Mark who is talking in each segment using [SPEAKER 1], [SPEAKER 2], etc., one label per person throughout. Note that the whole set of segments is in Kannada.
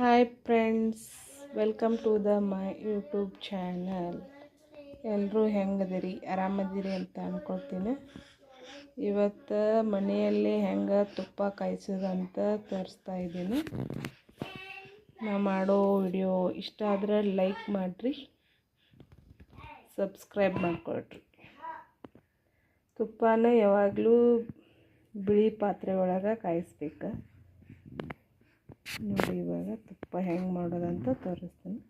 [SPEAKER 1] Hi friends welcome to the my YouTube channel ಎಲ್ಲರೂ ಹೆಂಗದಿರಿ? ಆರಾಮದಿರಿ ಅಂತ ಅಂದ್ಕೊಳ್ತೀನಿ ಇವತ್ತು ಮನೆಯಲ್ಲಿ ಹೆಂಗೆ ತುಪ್ಪ ಕಾಯಿಸೋದಂತ ತೋರಿಸ್ತಾ ಇದ್ದೀನಿ. ನಾ ಮಾಡೋ ವಿಡಿಯೋ ಇಷ್ಟ ಆದರೆ ಲೈಕ್ ಮಾಡಿರಿ. ಸಬ್ಸ್ಕ್ರೈಬ್ ಮಾಡ್ಕೊಳ್ರಿ. ತುಪ್ಪನ ಯಾವಾಗಲೂ ಬಿಳಿ ಪಾತ್ರೆ ಒಳಗೆ ಕಾಯಿಸ್ಬೇಕು. ನೋಡಿ ಇವಾಗ ತುಪ್ಪ ಹೆಂಗೆ ಮಾಡೋದಂತ ತೋರಿಸ್ತೀನಿ.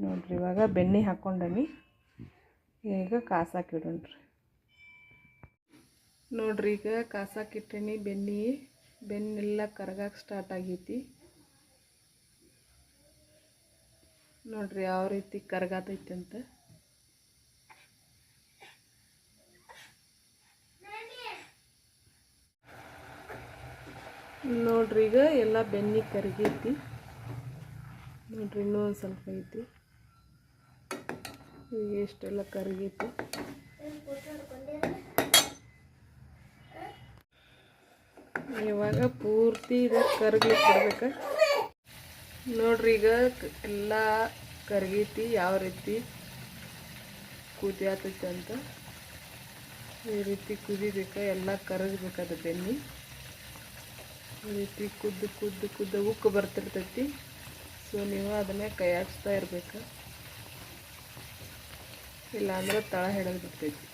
[SPEAKER 1] ನೋಡಿರಿ, ಇವಾಗ ಬೆಣ್ಣೆ ಹಾಕ್ಕೊಂಡನಿ ಈಗ ಕಾಸಾಕಿಡೋಣ್ರಿ ನೋಡ್ರಿ, ಈಗ ಕಾಸಾಕಿಟ್ಟೇನಿ ಬೆಣ್ಣೆ. ಬೆನ್ನೆಲ್ಲ ಕರಗಕ್ಕೆ ಸ್ಟಾರ್ಟ್ ಆಗೈತಿ. ನೋಡ್ರಿ, ಯಾವ ರೀತಿ ಕರಗಾತೈತೆ ಅಂತ. ನೋಡ್ರಿ ಈಗ ಎಲ್ಲ ಬೆನ್ನಿ ಕರಗೈತಿ. ನೋಡ್ರಿ ಇನ್ನೂ ಒಂದು ಸ್ವಲ್ಪ ಐತಿ. ಈಗ ಎಷ್ಟೆಲ್ಲ ಕರಗೈತಿ. ಇವಾಗ ಪೂರ್ತಿ ಇದು ಕರಗ್ಲಿಕ್ಕೆ ನೋಡ್ರಿ ಈಗ ಎಲ್ಲ ಕರಗೈತಿ, ಯಾವ ರೀತಿ ಕುದಿಯಾತೈತಿ ಅಂತ. ಈ ರೀತಿ ಕುದಿಬೇಕು, ಎಲ್ಲ ಕರಗಬೇಕದು ಬೆನ್ನಿ. ರೀತಿ ಕುದ್ದು ಕುದ್ದು ಕುದ್ದು ಉಕ್ಕು ಬರ್ತಿರ್ತೈತಿ. ಸೊ ನೀವು ಅದನ್ನೇ ಕೈ ಹಾಕ್ಸ್ತಾ ಇರಬೇಕು. ಇಲ್ಲಾಂದ್ರೆ ತಳ ಹಿಡಿದು ಬಿಡ್ತೈತಿ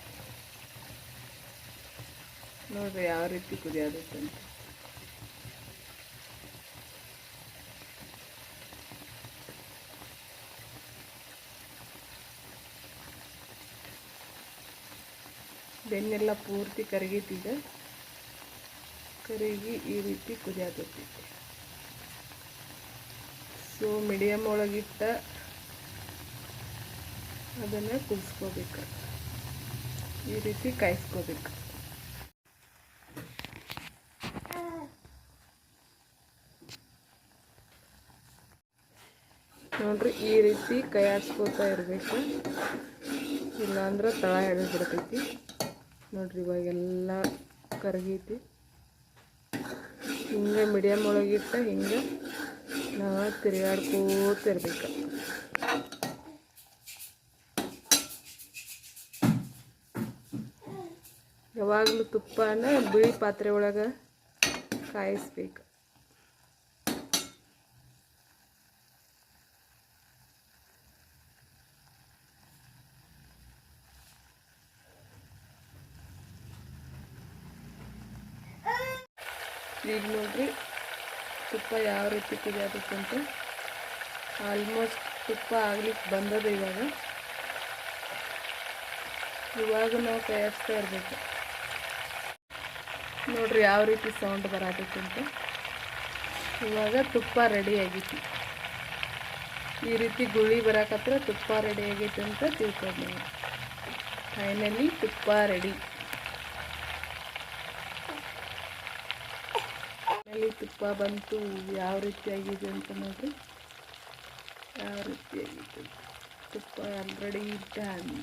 [SPEAKER 1] ನೋಡ್ರಿ ಯಾವ ರೀತಿ ಕುದಿಯೋದೈತೆ ಅಂತ. ಬೆನ್ನೆಲ್ಲ ಪೂರ್ತಿ ಕರಗೈತೀಗ ಕರಿಗಿ ಈ ರೀತಿ ಕುದಿಯಾತೈತಿ ಸೊ ಮೀಡಿಯಮ್ ಒಳಗಿಟ್ಟ ಅದನ್ನು ಕುದಿಸ್ಕೋಬೇಕು. ಈ ರೀತಿ ಕಾಯಿಸ್ಕೋಬೇಕು. ನೋಡ್ರಿ, ಈ ರೀತಿ ಕೈ ಇರಬೇಕು. ಇಲ್ಲಾಂದ್ರೆ ತಳ ಹಿಡಿದು ಬಿಡ್ತೈತಿ. ನೋಡ್ರಿ, ಇವಾಗೆಲ್ಲ ಕರಗೈತಿ. ಹಿಂಗೆ ಮೀಡಿಯಮ್ ಒಳಗಿಟ್ಟು ಹಿಂಗೆ ನಾವು ತಿರುಗಾಡ್ಕೋತಿರ್ಬೇಕು ಯಾವಾಗಲೂ ತುಪ್ಪನ ಬಿಳಿ ಪಾತ್ರೆ ಒಳಗೆ ಕಾಯಿಸ್ಬೇಕು. ಈಗ ನೋಡ್ರಿ, ತುಪ್ಪ ಯಾವ ರೀತಿ ಕುದಿಯಬೇಕಂತ ಆಲ್ಮೋಸ್ಟ್ ತುಪ್ಪ ಆಗ್ಲಿಕ್ಕೆ ಬಂದದ ಇವಾಗ. ಇವಾಗ ನಾವು ತಯಾರಿಸ್ತಾ ಇರಬೇಕು. ನೋಡ್ರಿ ಯಾವ ರೀತಿ ಸೌಂಡ್ ಬರಬೇಕಂತ ಇವಾಗ ತುಪ್ಪ ರೆಡಿ ಆಗೈತಿ ಈ ರೀತಿ ಗುಳಿ ಬರಕತ್ರ ತುಪ್ಪ ರೆಡಿ ಆಗೈತೆ ಅಂತ ತಿಳ್ಕೊಂಡು ಫೈನಲಿ ತುಪ್ಪ ರೆಡಿ ಅಲ್ಲಿ ತುಪ್ಪ ಬಂತು ಯಾವ ರೀತಿಯಾಗಿದೆ ಅಂತ ನೋಡಿ ಯಾವ ರೀತಿಯಾಗಿದೆ ತುಪ್ಪ ಆಲ್ರೆಡಿ ಡನ್